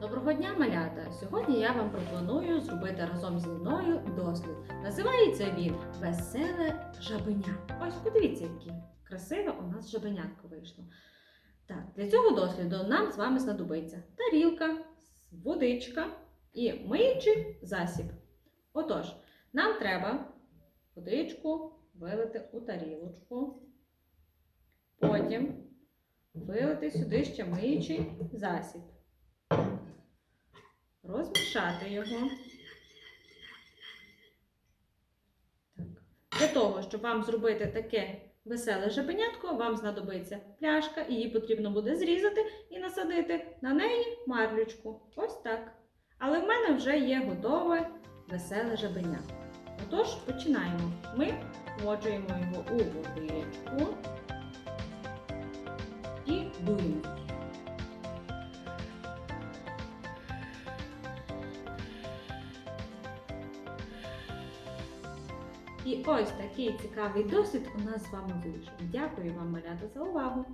Доброго дня, малята! Сьогодні я вам пропоную зробити разом зі мною дослід. Називається він Веселе жабеня. Ось подивіться, яке красиве у нас жабенятко вийшло. Так, для цього досліду нам з вами знадобиться тарілка, водичка і миючий засіб. Отож, нам треба водичку вилити у тарілочку. Потім вилити сюди ще миючий засіб. Розмішати його. Для того, щоб вам зробити таке веселе жабенятко, вам знадобиться пляшка, її потрібно буде зрізати і насадити на неї марлючку. Ось так. Але в мене вже є готове веселе жабеня. Отож, починаємо. Ми вмочуємо його у водичку І ось такий цікавий досвід у нас з вами вийшов. Дякую вам, малята, за увагу!